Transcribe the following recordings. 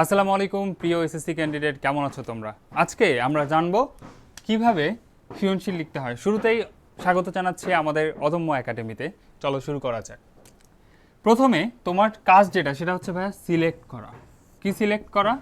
আসসালামু আলাইকুম, প্রিয় এসএসসি ক্যান্ডিডেট কেমন আছো তোমরা? আজকে আমরা জানব কীভাবে সৃজনশীল লিখতে হয়। শুরুতেই স্বাগত জানাচ্ছি আমাদের অদম্য একাডেমিতে। চলো শুরু করা যাক। প্রথমে তোমার কাজ যেটা, সেটা হচ্ছে ভাইয়া সিলেক্ট করা। কি সিলেক্ট করা?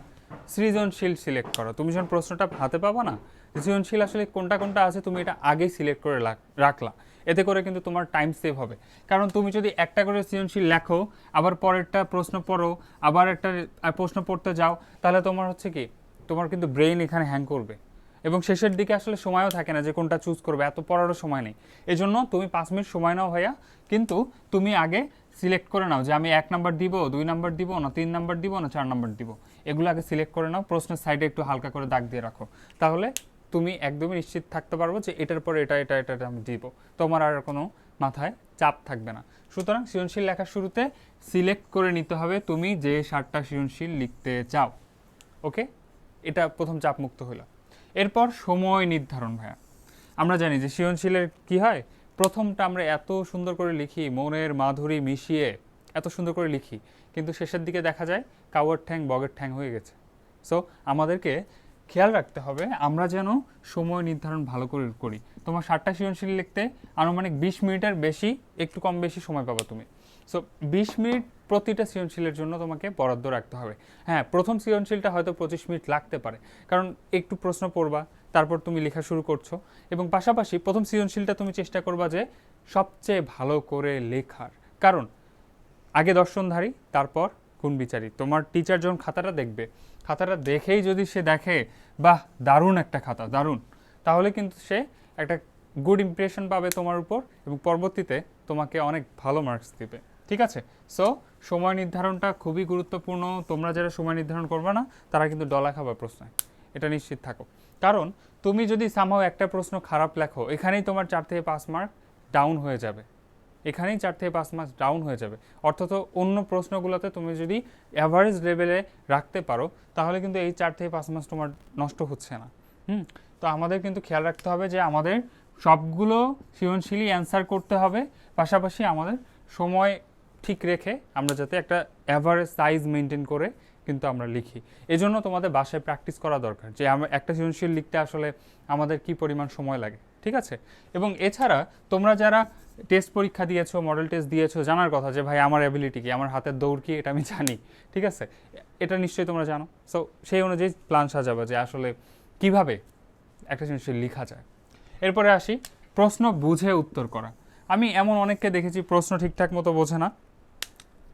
সৃজনশীল সিলেক্ট করা। তুমি যখন প্রশ্নটা হাতে পাবা না সৃজনশীল আসলে কোনটা কোনটা আছে তুমি এটা আগেই সিলেক্ট করে রাখ- রাখলা। এতে করে কিন্তু তোমার টাইম সেভ হবে। কারণ তুমি যদি একটা করে সৃজনশীল লেখো, আবার পরেরটা প্রশ্ন পড়ো, আবার একটা প্রশ্ন পড়তে যাও, তাহলে তোমার হচ্ছে কি, তোমার কিন্তু ব্রেইন এখানে হ্যাং করবে। এবং শেষের দিকে আসলে সময়ও থাকে না যে কোনটা চুজ করবে, এত পড়ারও সময় নেই। এজন্য তুমি পাঁচ মিনিট সময় নাও ভাইয়া, কিন্তু তুমি আগে সিলেক্ট করে নাও যে আমি এক নাম্বার দিব, দুই নাম্বার দিব, না তিন নাম্বার দিব, না চার নাম্বার দিব। এগুলো আগে সিলেক্ট করে নাও, প্রশ্নের সাইডে একটু হালকা করে দাগ দিয়ে রাখো। তাহলে তুমি একদমই নিশ্চিত থাকতে পারব যে এটার পর এটা এটা এটা আমি দিব। তোমার আর কোনো মাথায় চাপ থাকবে না। সুতরাং সৃজনশীল লেখার শুরুতে সিলেক্ট করে নিতে হবে তুমি যে সারটা সৃজনশীল লিখতে চাও। ওকে? এটা প্রথম চাপমুক্ত হলো এরপর সময় নির্ধারণ, ভাইয়া। আমরা জানি যে সৃজনশীলের কি হয়? প্রথমটা আমরা এত সুন্দর করে লিখি, মনের মাধুরী মিশিয়ে এত সুন্দর করে লিখি, কিন্তু শেষের দিকে দেখা যায় কাওয়ার ঠ্যাং বগের ঠ্যাং হয়ে গেছে। সো আমাদেরকে খেয়াল রাখতে হবে, আমরা যেন সময় নির্ধারণ ভালো করে করি। তোমার ষাটটা সৃজনশীল লিখতে আনুমানিক বিশ মিনিটের বেশি, একটু কম বেশি সময় পাবা তুমি। সো বিশ মিনিট প্রতিটা সৃজনশীলের জন্য তোমাকে বরাদ্দ রাখতে হবে। হ্যাঁ প্রথম সৃজনশীলটা হয়তো পঁচিশ মিনিট লাগতে পারে, কারণ একটু প্রশ্ন পড়বা, তারপর তুমি লেখা শুরু করছ। এবং পাশাপাশি প্রথম সৃজনশীলটা তুমি চেষ্টা করবা যে সবচেয়ে ভালো করে লেখার। কারণ, আগে দর্শনধারী, তারপর গুণ বিচারী? তোমার টিচার যখন খাতাটা দেখবে, খাতাটা দেখেই যদি সে দেখে, বাহ, দারুণ একটা খাতা, দারুণ। তাহলে কিন্তু সে একটা গুড ইমপ্রেশন পাবে তোমার উপর এবং পরবর্তীতে তোমাকে অনেক ভালো মার্কস দিবে। ঠিক আছে? সো সময় নির্ধারণটা খুবই গুরুত্বপূর্ণ। তোমরা যারা সময় নির্ধারণ করবে না, তারা কিন্তু ডলা খাবার প্রশ্ন। এটা নিশ্চিত থাকো। কারণ, তুমি যদি সামহাও একটা প্রশ্ন খারাপ লেখো, এখানেই তোমার চার থেকে পাঁচ মার্ক ডাউন হয়ে যাবে। এখানেই চার থেকে পাঁচ মার্কস ডাউন হয়ে যাবে। অর্থাৎ অন্য প্রশ্নগুলোতে তুমি যদি অ্যাভারেজ লেভেলে রাখতে পারো, তাহলে কিন্তু এই চার থেকে পাঁচ মার্কস তোমার নষ্ট হচ্ছে না। হুম? তো আমাদের কিন্তু খেয়াল রাখতে হবে যে আমাদের সবগুলো সৃজনশীলই অ্যান্সার করতে হবে। পাশাপাশি আমাদের সময় ঠিক রেখে আমরা যাতে একটা অ্যাভারেজ সাইজ মেনটেন করে কিন্তু আমরা লিখি। এজন্য তোমাদের বাসায় প্র্যাকটিস করা দরকার যে আমরা একটা সৃজনশীল লিখতে আসলে আমাদের কি পরিমাণ সময় লাগে, ঠিক আছে? এবং এছাড়া তোমরা যারা টেস্ট পরীক্ষা দিয়েছ মডেল টেস্ট দিয়েছ, জানার কথা যে, ভাই, আমার অ্যাবিলিটি কি? আমার হাতের দৌড় কি? এটা আমি জানি। ঠিক আছে? এটা নিশ্চয়ই তোমরা জানো। সো সেই অনুযায়ী প্ল্যান সাজাবে যে, আসলে কীভাবে একটা সৃজনশীল লেখা যায়। এরপরে আসি, প্রশ্ন বুঝে উত্তর করা। আমি এমন অনেককে দেখেছি, প্রশ্ন ঠিকঠাক মতো বোঝে না।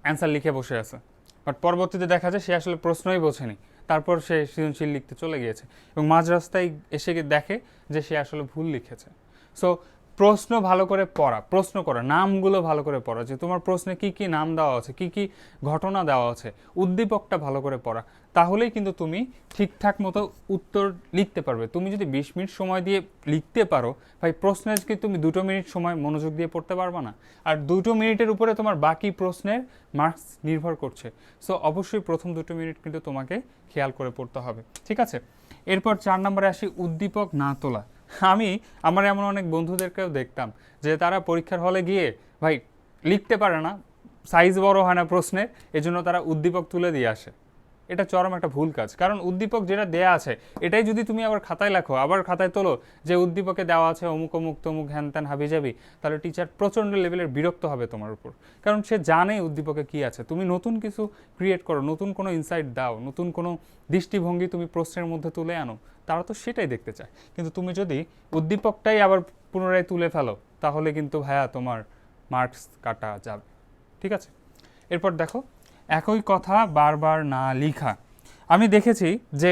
অ্যান্সার লিখে বসে আছে। বাট পরবর্তীতে দেখা যায়, সে আসলে প্রশ্নই বোঝেনি। তারপর সে সৃজনশীল লিখতে চলে গিয়েছে। এবং মাঝ রাস্তায় এসে দেখে যে, সে আসলে ভুল লিখেছে। সো প্রশ্ন ভালো করে পড়া, প্রশ্ন করা, নামগুলো ভালো করে পড়া, যে তোমার প্রশ্নে কি কি নাম দেওয়া আছে, কি কি ঘটনা দেওয়া আছে, উদ্দীপকটা ভালো করে পড়া, তাহলেই কিন্তু তুমি ঠিকঠাক মতো উত্তর লিখতে পারবে। তুমি যদি বিশ মিনিট সময় দিয়ে লিখতে পারো, ভাই প্রশ্নের কি তুমি দুটো মিনিট সময় মনোযোগ দিয়ে পড়তে পারবে না। আর দুটো মিনিটের উপরে তোমার বাকি প্রশ্নের মার্কস নির্ভর করছে। সো অবশ্যই প্রথম দুটো মিনিট কিন্তু তোমাকে খেয়াল করে পড়তে হবে। ঠিক আছে? এরপর চার নম্বরে আসি উদ্দীপক না তোলা। আমি আমার এমন অনেক বন্ধুদেরকেও দেখতাম যে তারা পরীক্ষার হলে গিয়ে, ভাই, লিখতে পারে না সাইজ বড় হয় না প্রশ্নের, এজন্য তারা উদ্দীপক তুলে দিয়ে আসে। এটা চরম একটা ভুল কাজ। কারণ উদ্দীপক যেটা দেয়া আছে, এটাই যদি তুমি আবার খাতায় লেখো, আবার খাতায় তোলো যে উদ্দীপকে দেওয়া আছে অমুক অমুক তমুক হ্যান ত্যান হাবি যাবি তাহলে টিচার প্রচণ্ড লেভেলের বিরক্ত হবে তোমার উপর। কারণ সে জানে উদ্দীপকে কি আছে। তুমি নতুন কিছু ক্রিয়েট করো, নতুন কোনো ইনসাইট দাও, নতুন কোনো দৃষ্টিভঙ্গি তুমি প্রশ্নের মধ্যে তুলে আনো, তারা তো সেটাই দেখতে চায়। কিন্তু তুমি যদি উদ্দীপকটাই আবার পুনরায় তুলে ফেলো, তাহলে কিন্তু ভাইয়া তোমার মার্কস কাটা যাবে। ঠিক আছে? এরপর দেখো একই কথা বারবার না লিখা। আমি দেখেছি যে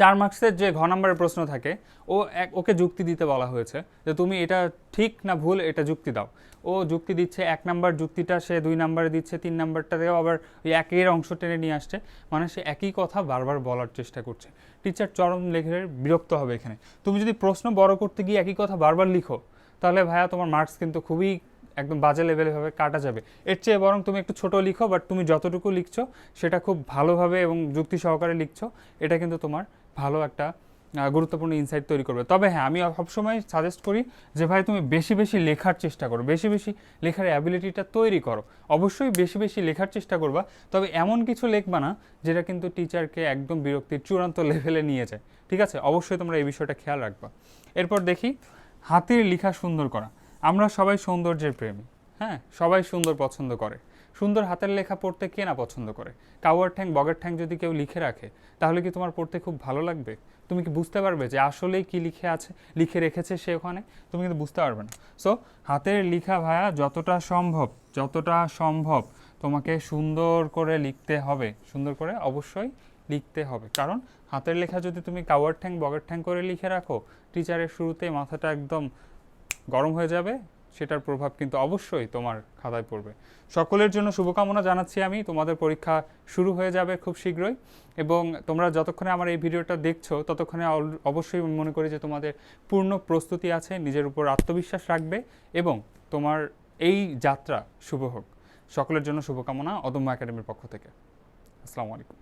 চার মার্কসের যে ঘ নম্বরের প্রশ্ন থাকে, ও এক, ওকে যুক্তি দিতে বলা হয়েছে যে তুমি এটা ঠিক না ভুল এটা যুক্তি দাও। ও যুক্তি দিচ্ছে এক নাম্বার যুক্তিটা, সে দুই নাম্বারে দিচ্ছে, তিন নাম্বারটাতেও আবার ওই একের অংশ টেনে নিয়ে আসছে। মানে সে একই কথা বারবার বলার চেষ্টা করছে। টিচার চরম লেখের বিরক্ত হবে এখানে। তুমি যদি প্রশ্ন বড় করতে গিয়ে একই কথা বারবার লিখো, তাহলে ভাইয়া তোমার মার্কস কিন্তু খুবই একদম বাজে লেভেলে ভাবে কাটা যাবে। এর চেয়ে বরং তুমি একটু ছোট লিখো বাট তুমি যতটুকু লিখছো, সেটা খুব ভালোভাবে এবং যুক্তি সহকারে লিখছো, এটা কিন্তু তোমার ভালো একটা গুরুত্বপূর্ণ ইনসাইট তৈরি করবে। তবে হ্যাঁ আমি সবসময় সাজেস্ট করি যে ভাই, তুমি বেশি বেশি লেখার চেষ্টা করো, বেশি বেশি লেখার অ্যাবিলিটিটা তৈরি করো। অবশ্যই বেশি বেশি লেখার চেষ্টা করবা, তবে এমন কিছু লেখবা না, যেটা কিন্তু টিচারকে একদম বিরক্তির চূড়ান্ত লেভেলে নিয়ে যায়। ঠিক আছে? অবশ্যই তোমরা এই বিষয়টা খেয়াল রাখবা। এরপর দেখি, হাতের লেখা সুন্দর করা। আমরা সবাই সৌন্দর্যের প্রেমী হ্যাঁ? সবাই সুন্দর পছন্দ করে। সুন্দর হাতের লেখা পড়তে কে না পছন্দ করে? কাওয়ার ঠ্যাং, বগের ঠ্যাং যদি কেউ লিখে রাখে, তাহলে কি তোমার পড়তে খুব ভালো লাগবে? তুমি কি বুঝতে পারবে যে আসলেই কি লিখে আছে, লিখে রেখেছে সে ওখানে? তুমি কিন্তু বুঝতে পারবে না। সো হাতের লেখা ভায়া যতটা সম্ভব যতটা সম্ভব তোমাকে সুন্দর করে লিখতে হবে। সুন্দর করে অবশ্যই লিখতে হবে। কারণ হাতের লেখা যদি তুমি কাওয়ার ঠ্যাং, বগের ঠ্যাং করে লিখে রাখো টিচারের শুরুতে মাথাটা একদম গরম হয়ে যাবে, সেটার প্রভাব কিন্তু অবশ্যই তোমার খাতায় পড়বে। সকলের জন্য শুভকামনা জানাচ্ছি আমি, তোমাদের পরীক্ষা শুরু হয়ে যাবে খুব শীঘ্রই এবং তোমরা যতক্ষণে আমার এই ভিডিওটা দেখছ, ততক্ষণে অবশ্যই মনে করি যে তোমাদের পূর্ণ প্রস্তুতি আছে, নিজের উপর আত্মবিশ্বাস রাখবে এবং তোমার এই যাত্রা শুভ হোক। সকলের জন্য শুভকামনা অদম্য একাডেমির পক্ষ থেকে। আসসালামু আলাইকুম।